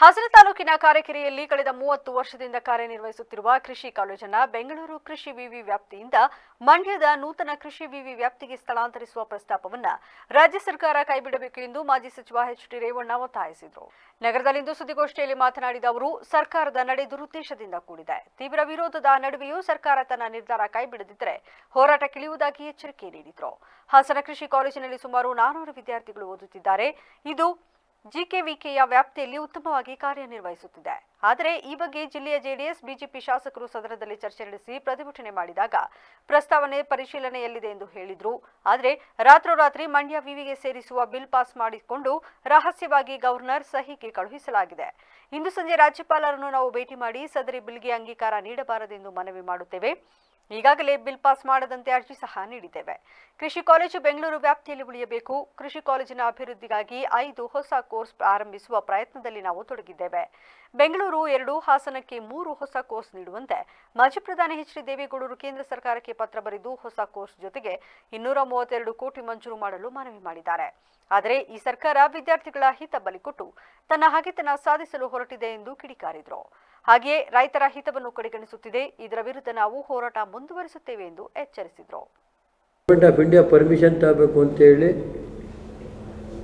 ಹಾಸನ ತಾಲೂಕಿನ ಕಾರೆಕೆರೆಯಲ್ಲಿ ಕಳೆದ ಮೂವತ್ತು ವರ್ಷದಿಂದ ಕಾರ್ಯನಿರ್ವಹಿಸುತ್ತಿರುವ ಕೃಷಿ ಕಾಲೇಜನ್ನ ಬೆಂಗಳೂರು ಕೃಷಿ ವಿವಿ ವ್ಯಾಪ್ತಿಯಿಂದ ಮಂಡ್ಯದ ನೂತನ ಕೃಷಿ ವಿವಿ ವ್ಯಾಪ್ತಿಗೆ ಸ್ಥಳಾಂತರಿಸುವ ಪ್ರಸ್ತಾಪವನ್ನ ರಾಜ್ಯ ಸರ್ಕಾರ ಕೈಬಿಡಬೇಕು ಎಂದು ಮಾಜಿ ಸಚಿವ ಎಚ್ ಡಿ ರೇವಣ್ಣ ಒತ್ತಾಯಿಸಿದರು. ನಗರದಲ್ಲಿಂದು ಸುದ್ದಿಗೋಷ್ಠಿಯಲ್ಲಿ ಮಾತನಾಡಿದ ಅವರು, ಸರ್ಕಾರದ ನಡೆ ದುರುದ್ದೇಶದಿಂದ ಕೂಡಿದೆ. ತೀವ್ರ ವಿರೋಧದ ನಡುವೆಯೂ ಸರ್ಕಾರ ತನ್ನ ನಿರ್ಧಾರ ಕೈಬಿಡದಿದ್ದರೆ ಹೋರಾಟಕ್ಕಿಳಿಯುವುದಾಗಿ ಎಚ್ಚರಿಕೆ ನೀಡಿದರು. ಹಾಸನ ಕೃಷಿ ಕಾಲೇಜಿನಲ್ಲಿ ಸುಮಾರು ನಾನೂರು ವಿದ್ಯಾರ್ಥಿಗಳು ಓದುತ್ತಿದ್ದಾರೆ. ಇದು ಜಿಕೆವಿಕೆಯ ವ್ಯಾಪ್ತಿಯಲ್ಲಿ ಉತ್ತಮವಾಗಿ ಕಾರ್ಯನಿರ್ವಹಿಸುತ್ತಿದೆ. ಆದರೆ ಈ ಬಗ್ಗೆ ಜಿಲ್ಲೆಯ ಜೆಡಿಎಸ್, ಬಿಜೆಪಿ ಶಾಸಕರು ಸದನದಲ್ಲಿ ಚರ್ಚೆ ನಡೆಸಿ ಪ್ರತಿಭಟನೆ ಮಾಡಿದಾಗ ಪ್ರಸ್ತಾವನೆ ಪರಿಶೀಲನೆಯಲ್ಲಿದೆ ಎಂದು ಹೇಳಿದ್ರು. ಆದರೆ ರಾತ್ರೋರಾತ್ರಿ ಮಂಡ್ಯ ವಿವಿಗೆ ಸೇರಿಸುವ ಬಿಲ್ ಪಾಸ್ ಮಾಡಿಕೊಂಡು ರಹಸ್ಯವಾಗಿ ಗವರ್ನರ್ ಸಹಿಗೆ ಕಳುಹಿಸಲಾಗಿದೆ. ಇಂದು ಸಂಜೆ ರಾಜ್ಯಪಾಲರನ್ನು ನಾವು ಭೇಟಿ ಮಾಡಿ ಸದರಿ ಬಿಲ್ಗೆ ಅಂಗೀಕಾರ ನೀಡಬಾರದೆಂದು ಮನವಿ ಮಾಡುತ್ತೇವೆ. ಈಗಾಗಲೇ ಬಿಲ್ ಪಾಸ್ ಮಾಡದಂತೆ ಅರ್ಜಿ ಸಹ ನೀಡಿದ್ದೇವೆ. ಕೃಷಿ ಕಾಲೇಜು ಬೆಂಗಳೂರು ವ್ಯಾಪ್ತಿಯಲ್ಲಿ ಉಳಿಯಬೇಕು. ಕೃಷಿ ಕಾಲೇಜಿನ ಅಭಿವೃದ್ಧಿಗಾಗಿ ಐದು ಹೊಸ ಕೋರ್ಸ್ ಆರಂಭಿಸುವ ಪ್ರಯತ್ನದಲ್ಲಿ ನಾವು ತೊಡಗಿದ್ದೇವೆ. ಬೆಂಗಳೂರು ಎರಡು, ಹಾಸನಕ್ಕೆ ಮೂರು ಹೊಸ ಕೋರ್ಸ್ ನೀಡುವಂತೆ ಮಾಜಿ ಪ್ರಧಾನಿ ಎಚ್ ಡಿ ದೇವೇಗೌಡರು ಕೇಂದ್ರ ಸರ್ಕಾರಕ್ಕೆ ಪತ್ರ ಬರೆದು ಹೊಸ ಕೋರ್ಸ್ ಜೊತೆಗೆ ಇನ್ನೂರ ಮೂವತ್ತೆರಡು ಕೋಟಿ ಮಂಜೂರು ಮಾಡಲು ಮನವಿ ಮಾಡಿದ್ದಾರೆ. ಆದರೆ ಈ ಸರ್ಕಾರ ವಿದ್ಯಾರ್ಥಿಗಳ ಹಿತ ಬಲಿಕೊಟ್ಟು ತನ್ನ ಹಾಗೆತನ ಸಾಧಿಸಲು ಹೊರಟಿದೆ ಎಂದು ಕಿಡಿಕಾರಿದರು. ಹಾಗೆಯೇ ರೈತರ ಹಿತವನ್ನು ಕಡೆಗಣಿಸುತ್ತಿದೆ. ಇದರ ವಿರುದ್ಧ ನಾವು ಹೋರಾಟ ಮುಂದುವರಿಸುತ್ತೇವೆ ಎಂದು ಎಚ್ಚರಿಸಿದರು. ಗೌರ್ಮೆಂಟ್ ಆಫ್ ಇಂಡಿಯಾ ಪರ್ಮಿಷನ್ ತಗಬೇಕು ಅಂತೇಳಿ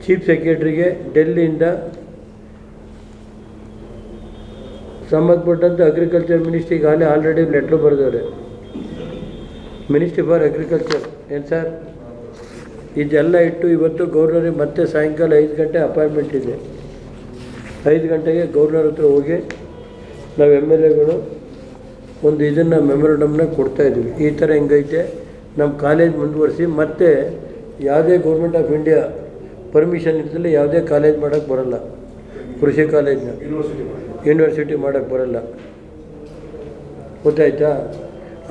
ಚೀಫ್ ಸೆಕ್ರೆಟರಿಗೆ ಡೆಲ್ಲಿಯಿಂದ ಸಂಬಂಧಪಟ್ಟಂತೆ ಅಗ್ರಿಕಲ್ಚರ್ ಮಿನಿಸ್ಟ್ರಿಗೆ ಆಗಲೇ ಆಲ್ರೆಡಿ ಲೆಟ್ರ್ ಬರೆದವ್ರೆ. ಮಿನಿಸ್ಟ್ರಿ ಫಾರ್ ಅಗ್ರಿಕಲ್ಚರ್ ಏನು ಸರ್ ಇದೆಲ್ಲ ಇಟ್ಟು ಇವತ್ತು ಗೌರ್ನರಿಗೆ ಮತ್ತೆ ಸಾಯಂಕಾಲ ಐದು ಗಂಟೆ ಅಪಾಯಿಂಟ್ಮೆಂಟ್ ಇದೆ. ಐದು ಗಂಟೆಗೆ ಗೌರ್ನರ್ ಹತ್ರ ಹೋಗಿ ನಾವು ಎಂ ಎಲ್ ಎಗಳು ಒಂದು ಇದನ್ನು ಮೆಮೊರಂಡಮ್ನ ಕೊಡ್ತಾಯಿದ್ವಿ ಈ ಥರ ಹೆಂಗೈತೆ? ನಮ್ಮ ಕಾಲೇಜ್ ಮುಂದುವರಿಸಿ ಮತ್ತೆ ಯಾವುದೇ ಗೌರ್ಮೆಂಟ್ ಆಫ್ ಇಂಡಿಯಾ ಪರ್ಮಿಷನ್ ಇರ್ತದೆ ಯಾವುದೇ ಕಾಲೇಜ್ ಮಾಡೋಕ್ಕೆ ಬರೋಲ್ಲ. ಕೃಷಿ ಕಾಲೇಜ್ನ. ಯೂನಿವರ್ಸಿಟಿ ಮಾಡೋಕ್ಕೆ ಬರೋಲ್ಲ. ಗೊತ್ತಾಯ್ತಾ?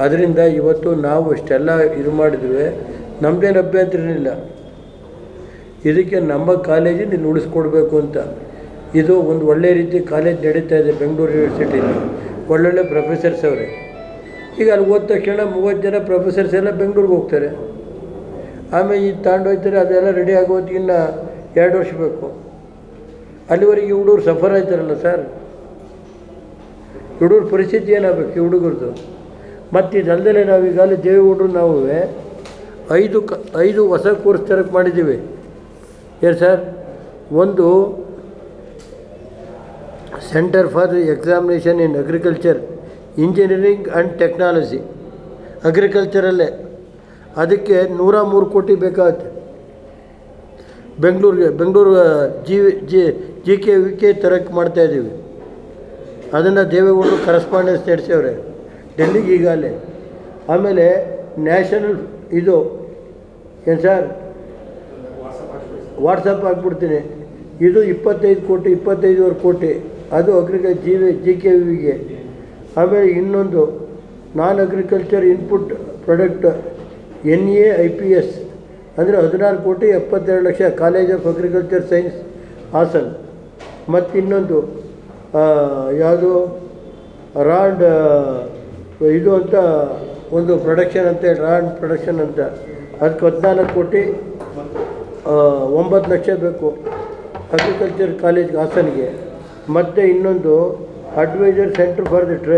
ಅದರಿಂದ ಇವತ್ತು ನಾವು ಇಷ್ಟೆಲ್ಲ ಇದು ಮಾಡಿದ್ವಿ ನಮ್ಮದೇನು ಅಭ್ಯಂತರನಿಲ್ಲ ಇದಕ್ಕೆ ನಮ್ಮ ಕಾಲೇಜಿನ ನೀನು ಉಳಿಸ್ಕೊಡ್ಬೇಕು ಅಂತ. ಇದು ಒಂದು ಒಳ್ಳೆ ರೀತಿ ಕಾಲೇಜ್ ನಡೀತಾ ಇದೆ ಬೆಂಗಳೂರು ಯೂನಿವರ್ಸಿಟಿಯಲ್ಲಿ. ಒಳ್ಳೊಳ್ಳೆ ಪ್ರೊಫೆಸರ್ಸ್ ಅವರೇ. ಈಗ ಅಲ್ಲಿ ಹೋದ ತಕ್ಷಣ ಮೂವತ್ತು ಜನ ಪ್ರೊಫೆಸರ್ಸ್ ಎಲ್ಲ ಬೆಂಗಳೂರಿಗೆ ಹೋಗ್ತಾರೆ. ಆಮೇಲೆ ಇದು ತಗೊಂಡೋಗ್ತಾರೆ ಅದೆಲ್ಲ ರೆಡಿ ಆಗೋದಕ್ಕಿನ್ನ ಎರಡು ವರ್ಷ ಬೇಕು. ಅಲ್ಲಿವರೆಗೆ ಹುಡುಗರು ಸಫರ್ ಆಯ್ತಾರಲ್ಲ ಸರ್ ಹುಡುಗರ ಪರಿಸ್ಥಿತಿ ಏನಾಗಬೇಕು ಈ ಹುಡುಗರದು? ಮತ್ತು ಇದಲ್ಲದೆ ನಾವು ಈಗಾಗಲೇ ದೇವೇಗೌಡರು ನಾವು, ಐದು ಕ, ಐದು ಹೊಸ ಕೋರ್ಸ್ ತರಕ್ಕೆ ಮಾಡಿದ್ದೀವಿ. ಏನು ಸರ್ ಒಂದು centre for examination in agriculture engineering and technology ಅಗ್ರಿಕಲ್ಚರಲ್ಲೇ ಅದಕ್ಕೆ ನೂರ ಮೂರು ಕೋಟಿ ಬೇಕಾಗುತ್ತೆ. ಬೆಂಗಳೂರಿಗೆ, Bengaluru G G G K, V K ತಲೆಕ್ ಮಾಡ್ತಾ ಇದ್ದೀವಿ. ಅದನ್ನು ದೇವೇಗೌಡರು ಕರೆಸ್ಪಾಂಡೆನ್ಸ್ ನಡೆಸವ್ರೆ. ಡೆಲ್ಲಿಗೆ ಈಗಾಗಲೇ. ಆಮೇಲೆ ನ್ಯಾಷನಲ್ ಇದು, ಏನು ಸರ್? ವಾಟ್ಸಪ್ ಹಾಕ್ಬಿಡ್ತೀನಿ. ಇದು ಇಪ್ಪತ್ತೈದು ಕೋಟಿ, ಇಪ್ಪತ್ತೈದುವರೆ ಕೋಟಿ. ಅದು ಅಗ್ರಿಕಲ್ ಜಿ ಜಿ ಕೆ ವಿಗೆ ಆಮೇಲೆ ಇನ್ನೊಂದು non agriculture input product N A I P S ಅಂದರೆ ಹದಿನಾರು ಕೋಟಿ ಎಪ್ಪತ್ತೆರಡು lakh college of agriculture science Hassan. ಮತ್ತು ಇನ್ನೊಂದು ಯಾವುದು ರಾಂಡ್ ಇದು ಅಂತ, ಒಂದು ಪ್ರೊಡಕ್ಷನ್ ಅಂತ ರಾಂಡ್ ಪ್ರೊಡಕ್ಷನ್ ಅಂತ. ಅದಕ್ಕೆ ಹದಿನಾಲ್ಕು ಕೋಟಿ ಒಂಬತ್ತು ಲಕ್ಷ ಬೇಕು. ಅಗ್ರಿಕಲ್ಚರ್ ಕಾಲೇಜ್ ಹಾಸನಿಗೆ. ಮತ್ತು ಇನ್ನೊಂದು adviser centre for the tray